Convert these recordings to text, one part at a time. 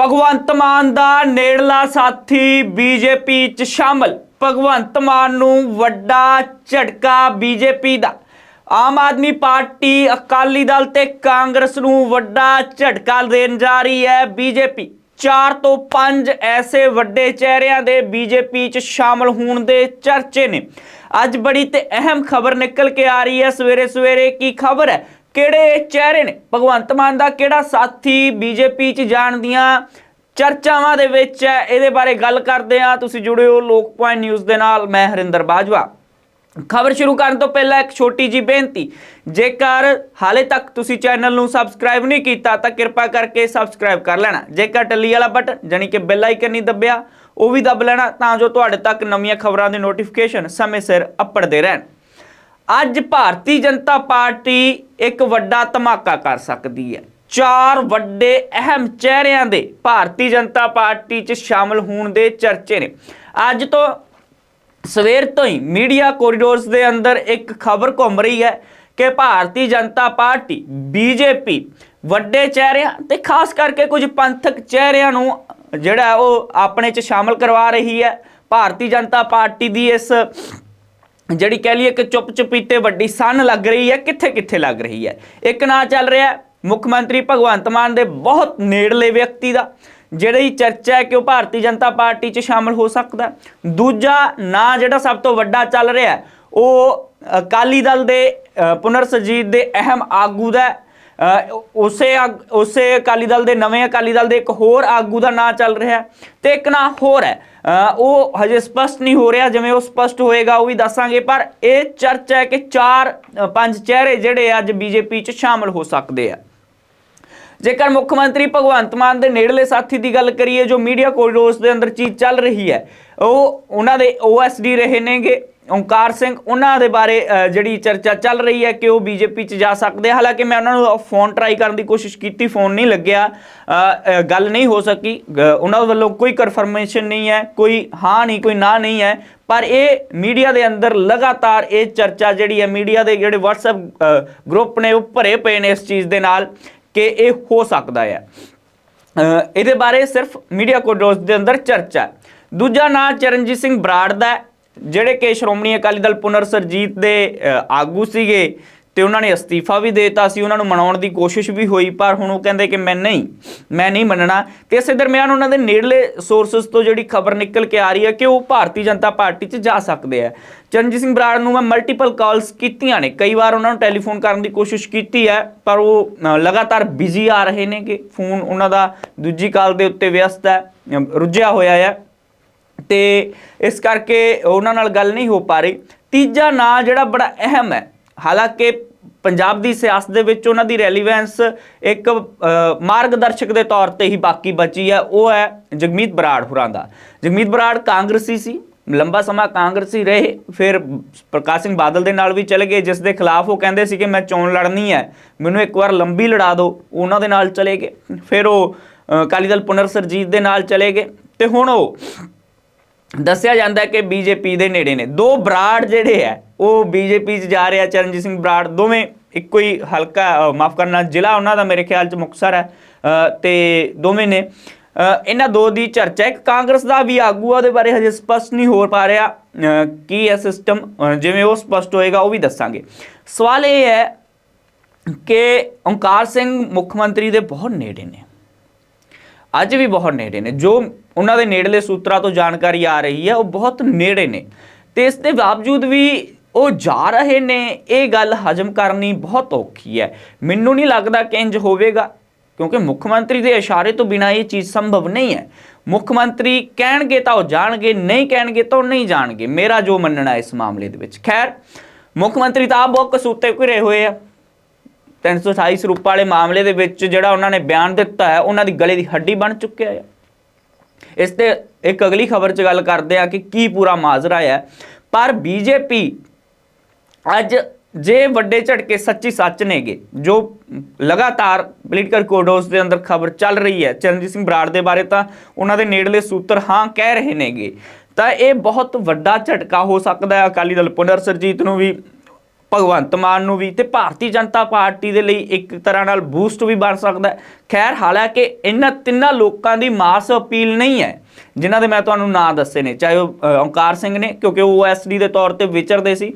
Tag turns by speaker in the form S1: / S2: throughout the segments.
S1: ਭਗਵੰਤ ਮਾਨ ਦਾ ਨੇੜਲਾ ਸਾਥੀ ਬੀਜੇਪੀ ਚ ਸ਼ਾਮਲ। ਭਗਵੰਤ ਮਾਨ ਨੂੰ ਵੱਡਾ ਝਟਕਾ ਬੀਜੇਪੀ ਦਾ। ਆਮ ਆਦਮੀ ਪਾਰਟੀ ਅਕਾਲੀ ਦਲ ਤੇ ਕਾਂਗਰਸ ਨੂੰ ਵੱਡਾ ਝਟਕਾ ਦੇਣ ਜਾ ਰਹੀ ਹੈ ਬੀਜੇਪੀ। ਚਾਰ ਤੋਂ ਪੰਜ ਐਸੇ ਵੱਡੇ ਚਿਹਰਿਆਂ ਦੇ ਬੀਜੇਪੀ ਚ ਸ਼ਾਮਲ ਹੋਣ ਦੇ ਚਰਚੇ ਨੇ। ਅੱਜ ਬੜੀ ਤੇ ਅਹਿਮ ਖਬਰ ਨਿਕਲ ਕੇ ਆ ਰਹੀ ਹੈ। ਸਵੇਰੇ ਸਵੇਰੇ ਕੀ ਖਬਰ ਹੈ? ਕਿਹੜੇ ਚਿਹਰੇ ਨੇ? ਭਗਵੰਤ ਮਾਨ ਦਾ ਕਿਹੜਾ ਸਾਥੀ ਬੀਜੇਪੀ ਚ ਜਾਣ ਦੀਆਂ ਚਰਚਾਵਾਂ ਦੇ ਵਿੱਚ ਹੈ? ਇਹਦੇ ਬਾਰੇ ਗੱਲ ਕਰਦੇ ਆ ਤੁਸੀਂ ਜੁੜੇ ਹੋ ਲੋਕ ਪੁਆਇੰਟ ਨਿਊਜ਼ ਦੇ ਨਾਲ। ਮੈਂ ਹਰਿੰਦਰ ਬਾਜਵਾ। ਖਬਰ ਸ਼ੁਰੂ ਕਰਨ ਤੋਂ ਪਹਿਲਾਂ ਇੱਕ ਛੋਟੀ ਜੀ ਬੇਨਤੀ। ਜੇਕਰ ਹਾਲੇ ਤੱਕ ਤੁਸੀਂ ਚੈਨਲ ਨੂੰ ਸਬਸਕ੍ਰਾਈਬ ਨਹੀਂ ਕੀਤਾ, ਤਾਂ ਕਿਰਪਾ ਕਰਕੇ ਸਬਸਕ੍ਰਾਈਬ ਕਰ ਲੈਣਾ। ਜੇਕਰ ਟੱਲੀ ਵਾਲਾ ਬਟਨ ਜਾਨੀ ਕਿ ਬੈਲ ਆਈਕਨ ਨਹੀਂ ਦੱਬਿਆ, ਉਹ ਵੀ ਦੱਬ ਲੈਣਾ, ਤਾਂ ਜੋ ਤੁਹਾਡੇ ਤੱਕ ਨਵੀਆਂ ਖਬਰਾਂ ਦੇ ਨੋਟੀਫਿਕੇਸ਼ਨ ਸਮੇਂ ਸਿਰ ਅੱਪੜਦੇ ਰਹਿਣ। ਅੱਜ ਭਾਰਤੀ ਜਨਤਾ ਪਾਰਟੀ ਇੱਕ ਵੱਡਾ ਧਮਾਕਾ ਕਰ ਸਕਦੀ ਹੈ। ਚਾਰ ਵੱਡੇ ਅਹਿਮ ਚਿਹਰਿਆਂ ਦੇ ਭਾਰਤੀ ਜਨਤਾ ਪਾਰਟੀ 'ਚ ਸ਼ਾਮਲ ਹੋਣ ਦੇ ਚਰਚੇ ਨੇ। ਅੱਜ ਤੋਂ ਸਵੇਰ ਤੋਂ ਹੀ ਮੀਡੀਆ ਕੋਰੀਡੋਰਸ ਦੇ ਅੰਦਰ ਇੱਕ ਖਬਰ ਘੁੰਮ ਰਹੀ ਹੈ ਕਿ ਭਾਰਤੀ ਜਨਤਾ ਪਾਰਟੀ ਬੀਜੇਪੀ ਵੱਡੇ ਚਿਹਰਿਆਂ ਤੇ ਖਾਸ ਕਰਕੇ ਕੁਝ ਪੰਥਕ ਚਿਹਰਿਆਂ ਨੂੰ ਜਿਹੜਾ ਉਹ ਆਪਣੇ 'ਚ ਸ਼ਾਮਲ ਕਰਵਾ ਰਹੀ ਹੈ। ਭਾਰਤੀ ਜਨਤਾ ਪਾਰਟੀ ਦੀ ਇਸ ਜਿਹੜੀ ਕਹਿ ਲਈਏ ਕਿ ਚੁੱਪ ਚੁਪੀਤੇ ਵੱਡੀ ਸਨ ਲੱਗ ਰਹੀ ਹੈ ਕਿੱਥੇ ਕਿੱਥੇ ਲੱਗ ਰਹੀ ਹੈ? ਇੱਕ ਨਾਂ ਚੱਲ ਰਿਹਾ ਮੁੱਖ ਮੰਤਰੀ ਭਗਵੰਤ ਮਾਨ ਦੇ ਬਹੁਤ ਨੇੜਲੇ ਵਿਅਕਤੀ ਦਾ ਜਿਹੜੀ ਚਰਚਾ ਹੈ ਕਿ ਉਹ ਭਾਰਤੀ ਜਨਤਾ ਪਾਰਟੀ 'ਚ ਸ਼ਾਮਲ ਹੋ ਸਕਦਾ ਦੂਜਾ ਨਾਂ ਜਿਹੜਾ ਸਭ ਤੋਂ ਵੱਡਾ ਚੱਲ ਰਿਹਾ ਉਹ ਅਕਾਲੀ ਦਲ ਦੇ ਅ, ਪੁਨਰ ਸੁਰਜੀਤ ਦੇ ਅਹਿਮ ਆਗੂ ਦਾ ਉਸੇ ਆਗ- ਉਸੇ ਅਕਾਲੀ ਦਲ ਦੇ ਨਵੇਂ ਅਕਾਲੀ ਦਲ ਦੇ ਇੱਕ ਹੋਰ ਆਗੂ ਦਾ ਨਾਂ ਚੱਲ ਰਿਹਾ ਹੈ ਤੇ ਇੱਕ ਨਾਂ ਹੋਰ ਹੈ। ਉਹ ਹਜੇ ਸਪਸ਼ਟ ਨਹੀਂ ਹੋ ਰਿਹਾ, ਜਿਵੇਂ ਉਹ ਸਪਸ਼ਟ ਹੋਏਗਾ ਉਹ ਵੀ ਦੱਸਾਂਗੇ, ਪਰ ਇਹ ਚਰਚਾ ਹੈ ਕਿ ਚਾਰ ਪੰਜ ਚਿਹਰੇ ਜਿਹੜੇ ਅੱਜ ਬੀਜੇਪੀ 'ਚ ਸ਼ਾਮਲ ਹੋ ਸਕਦੇ ਆ। ਜੇਕਰ ਮੁੱਖ ਮੰਤਰੀ ਭਗਵੰਤ ਮਾਨ ਦੇ ਨੇੜਲੇ ਸਾਥੀ ਦੀ ਗੱਲ ਕਰੀਏ, ਜੋ ਮੀਡੀਆ ਕੋਰੀਡੋਰਸ ਦੇ ਅੰਦਰ ਚੀਜ਼ ਚੱਲ ਰਹੀ ਹੈ, ਉਹ ਉਹਨਾਂ ਦੇ ਓਐਸਡੀ ਰਹੇ ਨੇਗੇ। ਓਂਕਾਰ ਸਿੰਘ, ਉਹਨਾਂ ਦੇ ਬਾਰੇ ਜਿਹੜੀ ਚਰਚਾ ਚੱਲ ਰਹੀ ਹੈ ਕਿ ਉਹ ਬੀਜੇਪੀ ਚ ਜਾ ਸਕਦੇ ਹਾਲਾਂਕਿ ਮੈਂ ਉਹਨਾਂ ਨੂੰ ਫੋਨ ਟਰਾਈ ਕਰਨ ਦੀ ਕੋਸ਼ਿਸ਼ ਕੀਤੀ, ਫੋਨ ਨਹੀਂ ਲੱਗਿਆ। ਗੱਲ ਨਹੀਂ ਹੋ ਸਕੀ। ਉਹਨਾਂ ਵੱਲੋਂ ਕੋਈ ਕਨਫਰਮੇਸ਼ਨ ਨਹੀਂ ਹੈ, ਕੋਈ ਹਾਂ ਨਹੀਂ, ਕੋਈ ਨਾ ਨਹੀਂ ਹੈ। ਪਰ ਇਹ ਮੀਡੀਆ ਦੇ ਅੰਦਰ ਲਗਾਤਾਰ ਇਹ ਚਰਚਾ ਜਿਹੜੀ ਹੈ, ਮੀਡੀਆ ਦੇ ਜਿਹੜੇ WhatsApp ਗਰੁੱਪ ਨੇ, ਉਹ ਭਰੇ ਪਏ ਨੇ ਇਸ ਚੀਜ਼ ਦੇ ਨਾਲ ਕਿ ਇਹ ਹੋ ਸਕਦਾ ਹੈ। ਇਹਦੇ ਬਾਰੇ ਸਿਰਫ ਮੀਡੀਆ ਕੋਡੋਸ ਦੇ ਅੰਦਰ ਚਰਚਾ ਦੂਜਾ ਨਾਂ ਚਰਨਜੀਤ ਸਿੰਘ ਬਰਾੜ ਦਾ ਜਿਹੜੇ ਕਿ ਸ਼੍ਰੋਮਣੀ ਅਕਾਲੀ ਦਲ ਪੁਨਰ ਸਰਜੀਤ ਦੇ ਆਗੂ ਸੀਗੇ ਤੇ ਉਹਨਾਂ ਨੇ ਅਸਤੀਫਾ ਵੀ ਦੇਤਾ ਸੀ, ਉਹਨਾਂ ਨੂੰ ਮਨਾਉਣ ਦੀ ਕੋਸ਼ਿਸ਼ ਵੀ ਹੋਈ, ਪਰ ਹੁਣ ਉਹ ਕਹਿੰਦੇ ਕਿ ਮੈਂ ਨਹੀਂ ਮੈਂ ਨਹੀਂ ਮੰਨਣਾ ਤੇ ਇਸੇ ਦਰਮਿਆਨ ਉਹਨਾਂ ਦੇ ਨੇੜਲੇ ਸੋਰਸਸ ਤੋਂ ਜਿਹੜੀ ਖਬਰ ਨਿਕਲ ਕੇ ਆ ਰਹੀ ਹੈ ਕਿ ਉਹ ਭਾਰਤੀ ਜਨਤਾ ਪਾਰਟੀ 'ਚ ਜਾ ਸਕਦੇ ਆ ਚਰਨਜੀਤ ਸਿੰਘ ਬਰਾੜ ਨੂੰ ਮੈਂ ਮਲਟੀਪਲ ਕਾਲਸ ਕੀਤੀਆਂ ਨੇ, ਕਈ ਵਾਰ ਉਹਨਾਂ ਨੂੰ ਟੈਲੀਫੋਨ ਕਰਨ ਦੀ ਕੋਸ਼ਿਸ਼ ਕੀਤੀ ਹੈ, ਪਰ ਉਹ ਲਗਾਤਾਰ ਬਿਜ਼ੀ ਆ ਰਹੇ ਨੇ ਕਿ ਫੋਨ ਉਹਨਾਂ ਦਾ ਦੂਜੀ ਕਾਲ ਦੇ ਉੱਤੇ ਵਿਅਸਤ ਹੈ ਰੁੱਝਿਆ ਹੋਇਆ ਹੈ। ਤੇ ਇਸ ਕਰਕੇ ਉਹਨਾਂ ਨਾਲ ਗੱਲ ਨਹੀਂ ਹੋ ਪਾ ਰਹੀ। ਤੀਜਾ ਨਾਂ ਜਿਹੜਾ ਬੜਾ ਅਹਿਮ ਹੈ ਹਾਲਾਂਕਿ ਪੰਜਾਬ ਦੀ ਸਿਆਸਤ ਦੇ ਵਿੱਚ ਉਹਨਾਂ ਦੀ ਰੈਲੀਵੈਂਸ ਇੱਕ ਮਾਰਗਦਰਸ਼ਕ ਦੇ ਤੌਰ ਤੇ ਹੀ ਬਾਕੀ ਬਚੀ ਹੈ ਉਹ ਹੈ ਜਗਮੀਤ ਬਰਾੜ ਹੁਰਾਂ ਦਾ। ਜਗਮੀਤ ਬਰਾੜ ਕਾਂਗਰਸੀ ਸੀ ਲੰਬਾ ਸਮਾਂ ਕਾਂਗਰਸੀ ਰਹੇ ਫਿਰ ਪ੍ਰਕਾਸ਼ ਸਿੰਘ ਬਾਦਲ ਦੇ ਨਾਲ ਵੀ ਚਲੇ ਗਏ ਜਿਸ ਦੇ ਖਿਲਾਫ ਉਹ ਕਹਿੰਦੇ ਸੀ ਕਿ ਮੈਂ ਚੋਣ ਲੜਨੀ ਹੈ ਮੈਨੂੰ ਇੱਕ ਵਾਰ ਲੰਬੀ ਲੜਾ ਦਿਓ ਉਹਨਾਂ ਦੇ ਨਾਲ ਚਲੇ ਗਏ। ਫਿਰ ਉਹ ਅ, ਅਕਾਲੀ ਦਲ ਪੁਨਰ ਸਰਜੀਤ ਦੇ ਨਾਲ ਚਲੇ ਗਏ ਤੇ ਹੁਣ ਉਹ ਦੱਸਿਆ ਜਾਂਦਾ ਹੈ ਕਿ ਬੀਜੇਪੀ ਦੇ ਨੇੜੇ ਨੇ। ਦੋ ਬਰਾੜ ਜਿਹੜੇ ਹੈ ਉਹ ਬੀਜੇਪੀ 'ਚ ਜਾ ਰਿਹਾ ਚਰਨਜੀਤ ਸਿੰਘ ਬਰਾੜ ਦੋਵੇਂ ਇੱਕੋ ਹੀ ਹਲਕਾ ਮਾਫ ਕਰਨਾ ਜ਼ਿਲ੍ਹਾ ਉਹਨਾਂ ਦਾ ਮੇਰੇ ਖਿਆਲ 'ਚ ਮੁਕਤਸਰ ਹੈ ਅ, ਤੇ ਦੋਵੇਂ ਨੇ। ਇਹਨਾਂ ਦੋ ਦੀ ਚਰਚਾ ਇੱਕ ਕਾਂਗਰਸ ਦਾ ਵੀ ਆਗੂ ਆ ਉਹਦੇ ਬਾਰੇ ਹਜੇ ਸਪਸ਼ਟ ਨਹੀਂ ਹੋ ਪਾ ਰਿਹਾ। ਕੀ ਹੈ ਸਿਸਟਮ ਜਿਵੇਂ ਉਹ ਸਪਸ਼ਟ ਹੋਏਗਾ ਉਹ ਵੀ ਦੱਸਾਂਗੇ। ਸਵਾਲ ਇਹ ਹੈ ਕਿ ਓਂਕਾਰ ਸਿੰਘ ਮੁੱਖ ਮੰਤਰੀ ਦੇ ਬਹੁਤ ਨੇੜੇ ਨੇ। ਅੱਜ ਵੀ ਬਹੁਤ ਨੇੜੇ ਨੇ। ਜੋ ਉਹਨਾਂ ਦੇ ਨੇੜਲੇ ਸੂਤਰਾਂ ਤੋਂ ਜਾਣਕਾਰੀ ਆ ਰਹੀ ਹੈ, ਉਹ ਬਹੁਤ ਨੇੜੇ ਨੇ। ਤੇ ਇਸ ਦੇ ਬਾਵਜੂਦ ਵੀ ਉਹ ਜਾ ਰਹੇ ਨੇ, ਇਹ ਗੱਲ ਹਜਮ ਕਰਨੀ ਬਹੁਤ ਔਖੀ ਹੈ। ਮੈਨੂੰ ਨਹੀਂ ਲੱਗਦਾ ਕਿ ਇੰਜ ਹੋਵੇਗਾ, ਕਿਉਂਕਿ ਮੁੱਖ ਮੰਤਰੀ ਦੇ ਇਸ਼ਾਰੇ ਤੋਂ ਬਿਨਾ ਇਹ ਚੀਜ਼ ਸੰਭਵ ਨਹੀਂ ਹੈ। ਮੁੱਖ ਮੰਤਰੀ ਕਹਿਣਗੇ ਤਾਂ ਉਹ ਜਾਣਗੇ, ਨਹੀਂ ਕਹਿਣਗੇ ਤਾਂ ਉਹ ਨਹੀਂ ਜਾਣਗੇ। ਮੇਰਾ ਜੋ ਮੰਨਣਾ ਇਸ ਮਾਮਲੇ ਦੇ ਵਿੱਚ। ਖੈਰ, ਮੁੱਖ ਮੰਤਰੀ ਤਾਂ ਆਪ ਬਹੁਤ ਕਸੂਤੇ ਘਿਰੇ ਹੋਏ ਆ। 328 ਸਰੂਪ ਵਾਲੇ ਮਾਮਲੇ ਦੇ ਵਿੱਚ ਜਿਹੜਾ ਉਹਨਾਂ ਨੇ ਬਿਆਨ ਦਿੱਤਾ ਹੈ, ਉਹਨਾਂ ਦੀ ਗਲੇ ਦੀ ਹੱਡੀ ਬਣ ਚੁੱਕਿਆ ਹੈ। ਇਸ ਤੇ ਇੱਕ ਅਗਲੀ ਖਬਰ 'ਚ ਗੱਲ ਕਰਦੇ ਆ ਕਿ ਕੀ ਪੂਰਾ ਮਾਜਰਾ ਹੈ। ਪਰ ਬੀਜੇਪੀ ਅੱਜ ਜੇ ਵੱਡੇ ਝਟਕੇ ਸੱਚੀ ਸੱਚ ਨੇਗੇ, ਜੋ ਲਗਾਤਾਰ ਪੋਲੀਟੀਕਲ ਕੋਡੋਸ ਦੇ ਅੰਦਰ ਖਬਰ ਚੱਲ ਰਹੀ ਹੈ, ਚਰਨਜੀਤ ਸਿੰਘ ਬਰਾੜ ਦੇ ਬਾਰੇ ਤਾਂ ਉਹਨਾਂ ਦੇ ਨੇੜਲੇ ਸੂਤਰ ਹਾਂ ਕਹਿ ਰਹੇ ਨੇਗੇ। ਤਾਂ ਇਹ ਬਹੁਤ ਵੱਡਾ ਝਟਕਾ ਹੋ ਸਕਦਾ ਹੈ। ਅਕਾਲੀ ਦਲ ਪੁਨਰ ਸਰਜੀਤ ਨੂੰ ਵੀ ਭਗਵੰਤ ਮਾਨ ਨੂੰ ਵੀ ਤੇ ਭਾਰਤੀ ਜਨਤਾ ਪਾਰਟੀ ਦੇ ਲਈ ਇੱਕ ਤਰ੍ਹਾਂ ਨਾਲ ਬੂਸਟ ਵੀ ਬਣ ਸਕਦਾ ਖੈਰ ਹਾਲਾਂਕਿ ਇਹਨਾਂ ਤਿੰਨਾਂ ਲੋਕਾਂ ਦੀ ਮਾਸ ਅਪੀਲ ਨਹੀਂ ਹੈ ਜਿਨ੍ਹਾਂ ਦੇ ਮੈਂ ਤੁਹਾਨੂੰ ਨਾਂ ਦੱਸੇ ਨੇ ਚਾਹੇ ਉਹ ਅ, ਓਂਕਾਰ ਸਿੰਘ ਨੇ ਕਿਉਂਕਿ ਉਹ ਐਸਡੀ ਦੇ ਤੌਰ ਤੇ ਵਿਚਰਦੇ ਸੀ।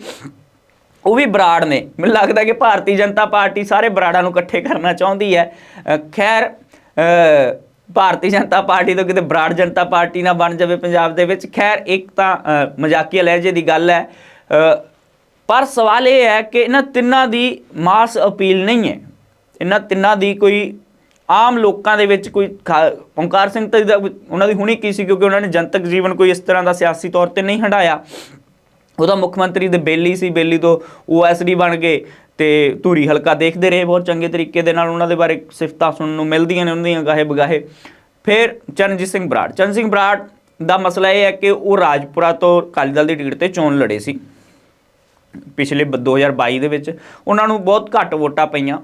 S1: ਉਹ ਵੀ ਬਰਾੜ ਨੇ। ਮੈਨੂੰ ਲੱਗਦਾ ਕਿ ਭਾਰਤੀ ਜਨਤਾ ਪਾਰਟੀ ਸਾਰੇ ਬਰਾੜਾਂ ਨੂੰ ਇਕੱਠੇ ਕਰਨਾ ਚਾਹੁੰਦੀ ਹੈ। ਖੈਰ ਭਾਰਤੀ ਜਨਤਾ ਪਾਰਟੀ ਤੋਂ ਕਿਤੇ ਬਰਾੜ ਜਨਤਾ ਪਾਰਟੀ ਨਾ ਬਣ ਜਾਵੇ ਪੰਜਾਬ ਦੇ ਵਿੱਚ। ਖੈਰ ਇੱਕ ਤਾਂ ਮਜ਼ਾਕੀਆ ਲਹਿਜੇ ਦੀ ਗੱਲ ਹੈ। ਪਰ ਸਵਾਲ ਇਹ ਹੈ ਕਿ ਇਹਨਾਂ ਤਿੰਨਾਂ ਦੀ ਮਾਸ ਅਪੀਲ ਨਹੀਂ ਹੈ। ਇਹਨਾਂ ਤਿੰਨਾਂ ਦੀ ਕੋਈ ਆਮ ਲੋਕਾਂ ਦੇ ਵਿੱਚ ਕੋਈ ਖਾ- ਓਂਕਾਰ ਸਿੰਘ ਤਾਂ ਉਹਨਾਂ ਦੀ ਹੁਣੀ ਕੀ ਸੀ ਕਿਉਂਕਿ ਉਹਨਾਂ ਨੇ ਜਨਤਕ ਜੀਵਨ ਕੋਈ ਇਸ ਤਰ੍ਹਾਂ ਦਾ ਸਿਆਸੀ ਤੌਰ ਤੇ ਨਹੀਂ ਹੰਡਾਇਆ ਉਹਦਾ ਮੁੱਖ ਮੰਤਰੀ ਦੇ ਬੇਲੀ ਸੀ, ਬੇਲੀ ਤੋਂ ਓਐਸਡੀ ਬਣ ਗਏ ਤੇ ਧੂਰੀ ਹਲਕਾ ਦੇਖਦੇ ਰਹੇ ਬਹੁਤ ਚੰਗੇ ਤਰੀਕੇ ਦੇ ਨਾਲ ਉਹਨਾਂ ਦੇ ਬਾਰੇ ਸਿਫਤਾਂ ਸੁਣਨ ਨੂੰ ਮਿਲਦੀਆਂ ਨੇ ਉਹਨਾਂ ਦੀਆਂ ਗਾਹੇ ਬਗਾਹੇ। ਫਿਰ ਚਰਨਜੀਤ ਸਿੰਘ ਬਰਾੜ ਚਰਨ ਸਿੰਘ ਬਰਾੜ ਦਾ ਮਸਲਾ ਇਹ ਹੈ ਕਿ ਉਹ ਰਾਜਪੁਰਾ ਤੋਂ ਅਕਾਲੀ ਦਲ ਦੀ ਟਿਕਟ ਤੇ ਚੋਣ ਲੜੇ ਸੀ। ਪਿਛਲੇ ਬ- 2022 ਦੇ ਵਿੱਚ ਉਹਨਾਂ ਨੂੰ ਬਹੁਤ ਘੱਟ ਵੋਟਾਂ ਪਈਆਂ।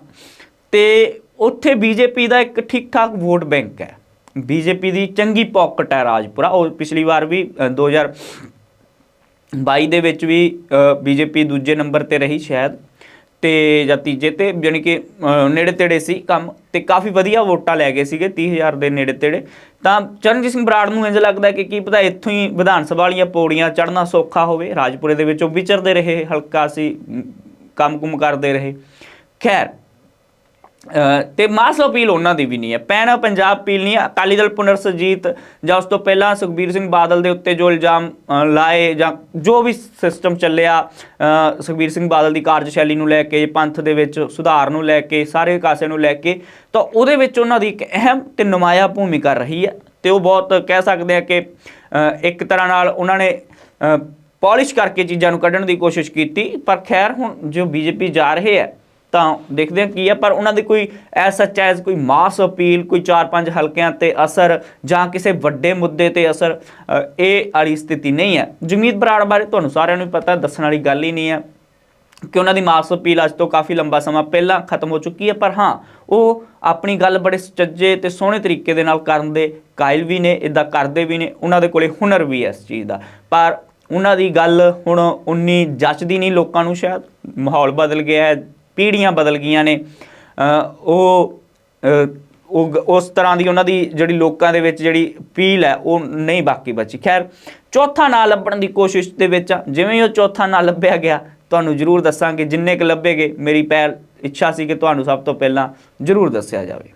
S1: ਤੇ ਉੱਥੇ ਬੀਜੇਪੀ ਦਾ ਇੱਕ ਠੀਕ ਠਾਕ ਵੋਟ ਬੈਂਕ ਹੈ। ਬੀਜੇਪੀ ਦੀ ਚੰਗੀ ਪਾਕਟ ਹੈ ਰਾਜਪੁਰਾ। ਉਹ ਪਿਛਲੀ ਵਾਰ ਵੀ ਅ, 2022 ਦੇ ਵਿੱਚ ਵੀ ਬੀਜੇਪੀ ਦੂਜੇ ਨੰਬਰ ਤੇ ਰਹੀ ਸ਼ਾਇਦ। ਤੇ ਜਾਂ ਤੀਜੇ ਤੇ ਜਾਣੀ ਕਿ ਨੇੜੇ ਤੇੜੇ ਸੀ ਕੰਮ ਤੇ ਕਾਫੀ ਵਧੀਆ ਵੋਟਾਂ ਲੈ ਗਏ ਸੀਗੇ 30000 ਦੇ ਨੇੜੇ ਤੇੜੇ ਤਾਂ ਚਰਨਜੀਤ ਸਿੰਘ ਬਰਾੜ ਨੂੰ ਇੰਜ ਲੱਗਦਾ ਕਿ ਕੀ ਪਤਾ ਇੱਥੋਂ ਹੀ ਵਿਧਾਨ ਸਭਾ ਵਾਲੀਆਂ ਪੌੜੀਆਂ ਚੜ੍ਹਨਾ ਸੌਖਾ ਹੋਵੇ, ਰਾਜਪੁਰੇ ਦੇ ਵਿੱਚ ਉਹ ਵਿਚਰਦੇ ਰਹੇ, ਹਲਕਾ ਸੀ, ਕੰਮ-ਕੁਮ ਕਰਦੇ ਰਹੇ। ਖੈਰ ਤੇ ਮਾਸ ਅਪੀਲ ਉਹਨਾਂ ਦੀ ਵੀ ਨਹੀਂ ਹੈ। ਪੈਣਾ ਪੰਜਾਬ ਅਪੀਲ ਨਹੀਂ ਹੈ। ਅਕਾਲੀ ਦਲ ਪੁਨਰ ਸੁਰਜੀਤ ਜਾਂ ਉਸ ਤੋਂ ਪਹਿਲਾਂ ਸੁਖਬੀਰ ਸਿੰਘ ਬਾਦਲ ਦੇ ਉੱਤੇ ਜੋ ਇਲਜ਼ਾਮ ਲਾਏ ਜਾਂ ਜੋ ਵੀ ਸਿਸਟਮ ਚੱਲਿਆ ਸੁਖਬੀਰ ਸਿੰਘ ਬਾਦਲ ਦੀ ਕਾਰਜਸ਼ੈਲੀ ਨੂੰ ਲੈ ਕੇ, ਪੰਥ ਦੇ ਵਿੱਚ ਸੁਧਾਰ ਨੂੰ ਲੈ ਕੇ, ਸਾਰੇ ਕਾਸੇ ਨੂੰ ਲੈ ਕੇ, ਤਾਂ ਉਹਦੇ ਵਿੱਚ ਉਹਨਾਂ ਦੀ ਇੱਕ ਅਹਿਮ ਤੇ ਨੁਮਾਇਆ ਭੂਮਿਕਾ ਰਹੀ ਹੈ। ਤੇ ਉਹ ਬਹੁਤ ਕਹਿ ਸਕਦੇ ਆ ਕਿ ਇੱਕ ਤਰ੍ਹਾਂ ਨਾਲ ਉਹਨਾਂ ਨੇ ਪਾਲਿਸ਼ ਕਰਕੇ ਚੀਜ਼ਾਂ ਨੂੰ ਕੱਢਣ ਦੀ ਕੋਸ਼ਿਸ਼ ਕੀਤੀ। ਪਰ ਖੈਰ ਹੁਣ ਜੋ ਬੀਜੇਪੀ ਜਾ ਰਹੇ ਹੈ ਤਾਂ ਦੇਖਦੇ ਹਾਂ ਕੀ ਹੈ ਪਰ ਉਹਨਾਂ ਦੀ ਕੋਈ ਐਸਾ ਐਜ਼ ਕੋਈ ਮਾਸ ਅਪੀਲ, ਕੋਈ 4-5 ਹਲਕਿਆਂ ਤੇ ਅਸਰ ਜਾਂ ਕਿਸੇ ਵੱਡੇ ਮੁੱਦੇ ਤੇ ਅਸਰ ਇਹ ਵਾਲੀ ਸਥਿਤੀ ਨਹੀਂ ਹੈ। ਜਮੀਤ ਬਰਾੜ ਬਾਰੇ ਤੁਹਾਨੂੰ ਸਾਰਿਆਂ ਨੂੰ ਪਤਾ, ਦੱਸਣ ਵਾਲੀ ਗੱਲ ਹੀ ਨਹੀਂ ਹੈ ਕਿ ਉਹਨਾਂ ਦੀ ਮਾਸ ਅਪੀਲ ਅੱਜ ਤੋਂ ਕਾਫੀ ਲੰਬਾ ਸਮਾਂ ਪਹਿਲਾਂ ਖਤਮ ਹੋ ਚੁੱਕੀ ਹੈ, ਪਰ ਹਾਂ, ਉਹ ਆਪਣੀ ਗੱਲ ਬੜੇ ਸੁਚੱਜੇ ਤੇ ਸੋਹਣੇ ਤਰੀਕੇ ਦੇ ਨਾਲ ਕਰਨ ਦੇ ਕਾਇਲ ਵੀ ਨੇ ਇਦਾਂ ਕਰਦੇ ਵੀ ਨੇ, ਉਹਨਾਂ ਦੇ ਕੋਲੇ ਹੁਨਰ ਵੀ ਹੈ ਇਸ ਚੀਜ਼ ਦਾ। ਪਰ ਉਹਨਾਂ ਦੀ ਗੱਲ ਹੁਣ ਉਨੀ ਜੱਚਦੀ ਨਹੀਂ ਲੋਕਾਂ ਨੂੰ ਸ਼ਾਇਦ, ਮਾਹੌਲ ਬਦਲ ਗਿਆ ਹੈ ਪੀੜ੍ਹੀਆਂ ਬਦਲ ਗਈਆਂ ਨੇ। ਉਹ ਉਹ ਉਸ ਤਰ੍ਹਾਂ ਦੀ ਉਹਨਾਂ ਦੀ ਜਿਹੜੀ ਲੋਕਾਂ ਦੇ ਵਿੱਚ ਜਿਹੜੀ ਅਪੀਲ ਹੈ, ਉਹ ਨਹੀਂ ਬਾਕੀ ਬਚੀ। ਖੈਰ, ਚੌਥਾ ਨਾਂ ਲੱਭਣ ਦੀ ਕੋਸ਼ਿਸ਼ ਦੇ ਵਿੱਚ ਆ। ਜਿਵੇਂ ਉਹ ਚੌਥਾ ਨਾਂ ਲੱਭਿਆ ਗਿਆ, ਤੁਹਾਨੂੰ ਜ਼ਰੂਰ ਦੱਸਾਂਗੇ, ਜਿੰਨੇ ਕੁ ਲੱਭੇਗੇ, ਮੇਰੀ ਪਹਿਲ ਇੱਛਾ ਸੀ ਕਿ ਤੁਹਾਨੂੰ ਸਭ ਤੋਂ ਪਹਿਲਾਂ ਜ਼ਰੂਰ ਦੱਸਿਆ ਜਾਵੇ।